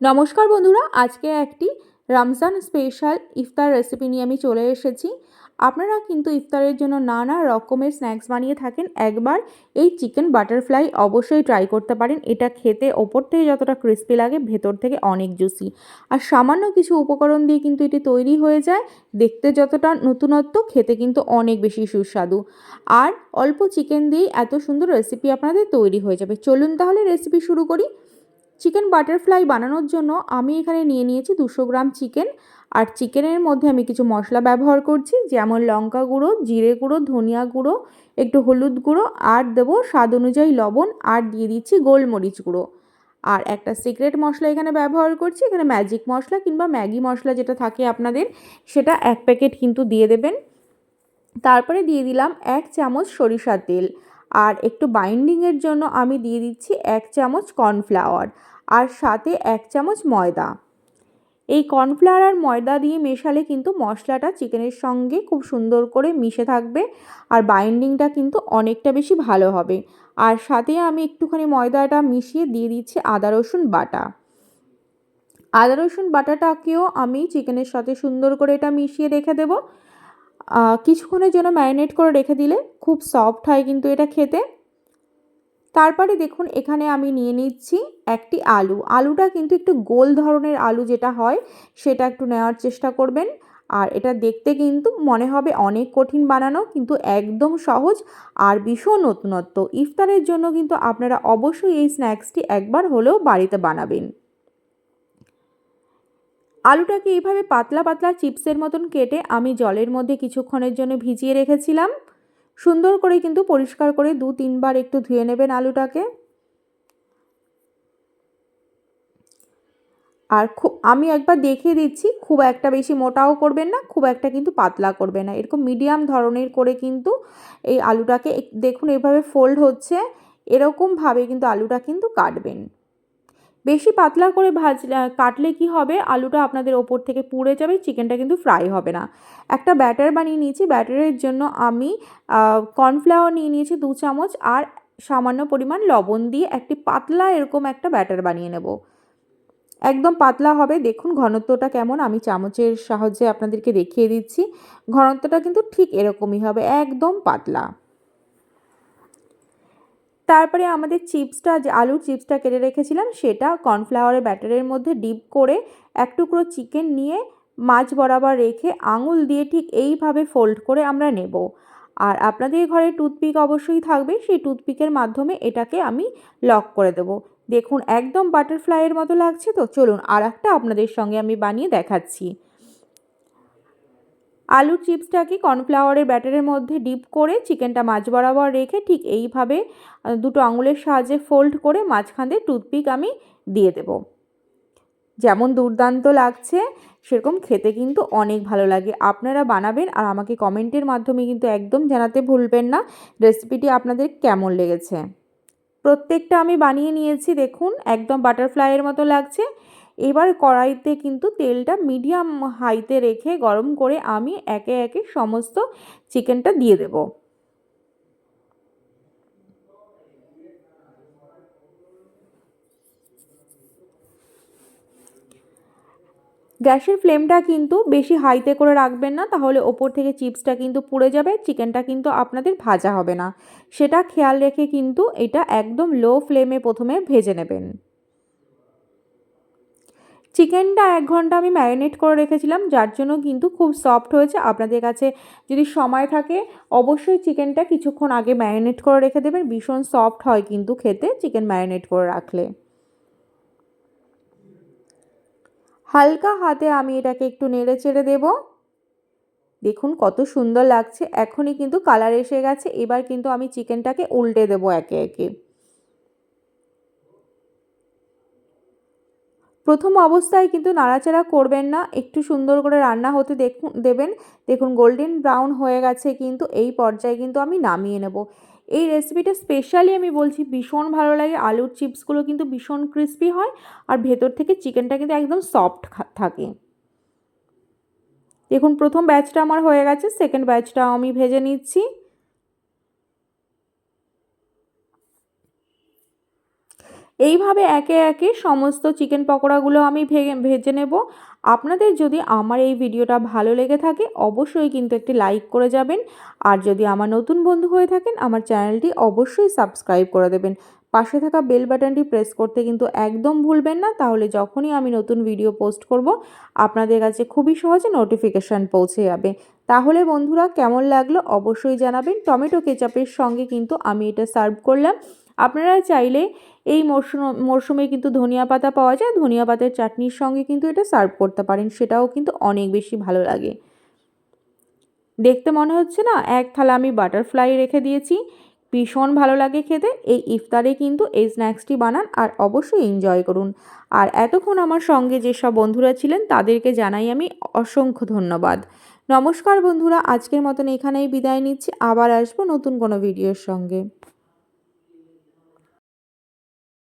নমস্কার বন্ধুরা, আজকে একটি রমজান স্পেশাল ইফতার রেসিপি নিয়ে আমি চলে এসেছি। আপনারা কিন্তু ইফতারের জন্য নানা রকমের স্ন্যাক্স বানিয়ে থাকেন। একবার এই চিকেন বাটারফ্লাই অবশ্যই ট্রাই করতে পারেন। এটা খেতে ওপর থেকে যতটা ক্রিস্পি লাগে, ভেতর থেকে অনেক জুসি আর সামান্য কিছু উপকরণ দিয়ে কিন্তু এটি তৈরি হয়ে যায়। দেখতে যতটা নতুনত্ব, খেতে কিন্তু অনেক বেশি সুস্বাদু। আর অল্প চিকেন দিয়েই এত সুন্দর রেসিপি আপনাদের তৈরি হয়ে যাবে। চলুন তাহলে রেসিপি শুরু করি। চিকেন বাটারফ্লাই বানানোর জন্য আমি এখানে নিয়ে নিয়েছি দুশো গ্রাম চিকেন। আর চিকেনের মধ্যে আমি কিছু মশলা ব্যবহার করছি, যেমন লঙ্কা গুঁড়ো, জিরে গুঁড়ো, ধনিয়া গুঁড়ো, একটু হলুদ গুঁড়ো, আর দেবো স্বাদ অনুযায়ী লবণ, আর দিয়ে দিচ্ছি গোলমরিচ গুঁড়ো। আর একটা সিক্রেট মশলা এখানে ব্যবহার করছি, এখানে ম্যাজিক মশলা কিংবা ম্যাগি মশলা যেটা থাকে আপনাদের, সেটা এক প্যাকেট কিন্তু দিয়ে দেবেন। তারপরে দিয়ে দিলাম এক চামচ সরিষার তেল। আর একটু বাইন্ডিংয়ের জন্য আমি দিয়ে দিচ্ছি এক চামচ কর্নফ্লাওয়ার আর সাথে এক চামচ ময়দা। এই কর্নফ্লাওয়ার আর ময়দা দিয়ে মেশালে কিন্তু মশলাটা চিকেনের সঙ্গে খুব সুন্দর করে মিশে থাকবে আর বাইন্ডিংটা কিন্তু অনেকটা বেশি ভালো হবে। আর সাথে আমি একটুখানি ময়দাটা মিশিয়ে দিয়ে দিচ্ছি আদা, রসুন বাটা। আদা, রসুন বাটাটাকেও আমি চিকেনের সাথে সুন্দর করে এটা মিশিয়ে রেখে দেবো। কিছুক্ষণের জন্য ম্যারিনেট করে রেখে দিলে খুব সফট হয় কিন্তু এটা খেতে। তারপরে দেখুন, এখানে আমি নিয়ে নিচ্ছি একটি আলু। আলুটা কিন্তু একটু গোল ধরনের আলু যেটা হয়, সেটা একটু নেওয়ার চেষ্টা করবেন। আর এটা দেখতে কিন্তু মনে হবে অনেক কঠিন বানানো, কিন্তু একদম সহজ আর ভীষণ নতুনত্ব। ইফতারের জন্য কিন্তু আপনারা অবশ্যই এই স্ন্যাক্সটি একবার হলেও বাড়িতে বানাবেন। আলুটাকে এইভাবে পাতলা পাতলা চিপসের মতন কেটে আমি জলের মধ্যে কিছুক্ষণের জন্য ভিজিয়ে রেখেছিলাম। সুন্দর করে কিন্তু পরিষ্কার করে দু তিনবার একটু ধুয়ে নেবেন আলুটাকে। আর খুব আমি একবার দেখিয়ে দিচ্ছি, খুব একটা বেশি মোটাও করবেন না, খুব একটা কিন্তু পাতলা করবে না। এরকম মিডিয়াম ধরনের করে কিন্তু এই আলুটাকে, দেখুন এভাবে ফোল্ড হচ্ছে, এরকমভাবে কিন্তু আলুটা কিন্তু কাটবেন। বেশি পাতলা করে ভাজ কাটলে কি হবে? আলুটা আপনাদের ওপর থেকে পুড়ে যাবে, চিকেনটা কিন্তু ফ্রাই হবে না। একটা ব্যাটার বানিয়ে নিয়েছি, ব্যাটারের জন্য আমি কর্নফ্লাওয়ার নিয়ে নিয়েছি দু চামচ আর সামান্য পরিমাণ লবণ দিয়ে একটি পাতলা এরকম একটা ব্যাটার বানিয়ে নেব। একদম পাতলা হবে। দেখুন ঘনত্বটা কেমন। আমি চামচের সাহায্যে আপনাদেরকে দেখিয়ে দিচ্ছি। ঘনত্বটা কিন্তু ঠিক এরকমই হবে, একদম পাতলা। তারপরে আমাদের চিপসটা যে আলুর চিপসটা কেটে রেখেছিলাম, সেটা কর্নফ্লাওয়ারের ব্যাটারের মধ্যে ডিপ করে এক টুকরো চিকেন নিয়ে মাছ বরাবর রেখে আঙুল দিয়ে ঠিক এইভাবে ফোল্ড করে আমরা নেব। আর আপনাদের ঘরে টুথপিক অবশ্যই থাকবে, সেই টুথপিকের মাধ্যমে এটাকে আমি লক করে দেবো। দেখুন, একদম বাটারফ্লাইয়ের মতো লাগছে, তো চলুন আর একটা আপনাদের সঙ্গে আমি বানিয়ে দেখাচ্ছি। আলুর চিপসটাকে কর্নফ্লাওয়ারের ব্যাটারের মধ্যে ডিপ করে চিকেনটা মাছ বরাবর রেখে ঠিক এইভাবে দুটো আঙুলের সাহায্যে ফোল্ড করে মাঝখান দিয়ে টুথপিক আমি দিয়ে দেব। যেমন দুর্দান্ত লাগছে, সেরকম খেতে কিন্তু অনেক ভালো লাগে। আপনারা বানাবেন আর আমাকে কমেন্টের মাধ্যমে কিন্তু একদম জানাতে ভুলবেন না, রেসিপিটি আপনাদের কেমন লেগেছে। প্রত্যেকটা আমি বানিয়ে নিয়েছি, দেখুন, একদম বাটারফ্লাইয়ের মতো লাগছে। এবার কড়াইতে কিন্তু তেলটা মিডিয়াম হাইতে রেখে গরম করে আমি একে একে সমস্ত চিকেনটা দিয়ে দেব। গ্যাসের ফ্লেমটা কিন্তু বেশি হাইতে করে রাখবেন না, তাহলে ওপর থেকে চিপসটা কিন্তু পুড়ে যাবে, চিকেনটা কিন্তু আপনাদের ভাজা হবে না। সেটা খেয়াল রেখে কিন্তু এটা একদম লো ফ্লেমে প্রথমে ভেজে নেবেন। চিকেনটা এক ঘণ্টা আমি ম্যারিনেট করে রেখেছিলাম, যার জন্য কিন্তু খুব সফট হয়েছে। আপনাদের কাছে যদি সময় থাকে, অবশ্যই চিকেনটা কিছুক্ষণ আগে ম্যারিনেট করে রেখে দেবেন। ভীষণ সফট হয় কিন্তু খেতে, চিকেন ম্যারিনেট করে রাখলে। হালকা হাতে আমি এটাকে একটু নেড়ে চেড়ে দেবো। দেখুন কত সুন্দর লাগছে। এখনই কিন্তু কালার এসে গেছে। এবার কিন্তু আমি চিকেনটাকে উল্টে দেবো একে একে। প্রথম অবস্থায় কিন্তু নাড়াচাড়া করবেন না, একটু সুন্দর করে রান্না হতে দেখুন, দেবেন। দেখুন গোল্ডেন ব্রাউন হয়ে গেছে কিন্তু এই পর্যায়ে কিন্তু আমি নামিয়ে নেব। এই রেসিপিটা স্পেশালি আমি বলছি, ভীষণ ভালো লাগে। আলুর চিপসগুলো কিন্তু ভীষণ ক্রিস্পি হয় আর ভেতর থেকে চিকেনটা কিন্তু একদম সফট থাকে। দেখুন, প্রথম ব্যাচটা আমার হয়ে গেছে সেকেন্ড ব্যাচটাও আমি ভেজে নিচ্ছি। এইভাবে একে একে সমস্ত চিকেন পকোড়াগুলো আমি ভেজে নেব। আপনাদের যদি আমার এই ভিডিওটা ভালো লেগে থাকে, অবশ্যই কিন্তু একটি লাইক করে যাবেন। আর যদি আমার নতুন বন্ধু হয়ে থাকেন, আমার চ্যানেলটি অবশ্যই সাবস্ক্রাইব করে দেবেন। পাশে থাকা বেল বাটনটি প্রেস করতে কিন্তু একদম ভুলবেন না। তাহলে যখনই আমি নতুন ভিডিও পোস্ট করব, আপনাদের কাছে খুবই সহজে নোটিফিকেশান পৌঁছে যাবে। তাহলে বন্ধুরা, কেমন লাগল অবশ্যই জানাবেন। টমেটো কেচাপের সঙ্গে কিন্তু আমি এটা সার্ভ করলাম। আপনারা চাইলে এই মরশুম, মরশুমে কিন্তু ধনিয়া পাতা পাওয়া যায়। ধনিয়া পাতার চাটনির সঙ্গে কিন্তু এটা সার্ভ করতে পারেন। সেটাও কিন্তু অনেক বেশি ভালো লাগে। দেখতে মনে হচ্ছে না? এক থালা আমি বাটারফ্লাই রেখে দিয়েছি। ভীষণ ভালো লাগে খেতে। এই ইফতারে কিন্তু এই স্ন্যাক্সটি বানান আর অবশ্যই এনজয় করুন। আর এতক্ষণ আমার সঙ্গে যেসব বন্ধুরা ছিলেন তাদেরকে জানাই আমি অসংখ্য ধন্যবাদ। নমস্কার বন্ধুরা, আজকের মতন এখানেই বিদায় নিচ্ছি। আবার আসব নতুন কোনো ভিডিওর সঙ্গে।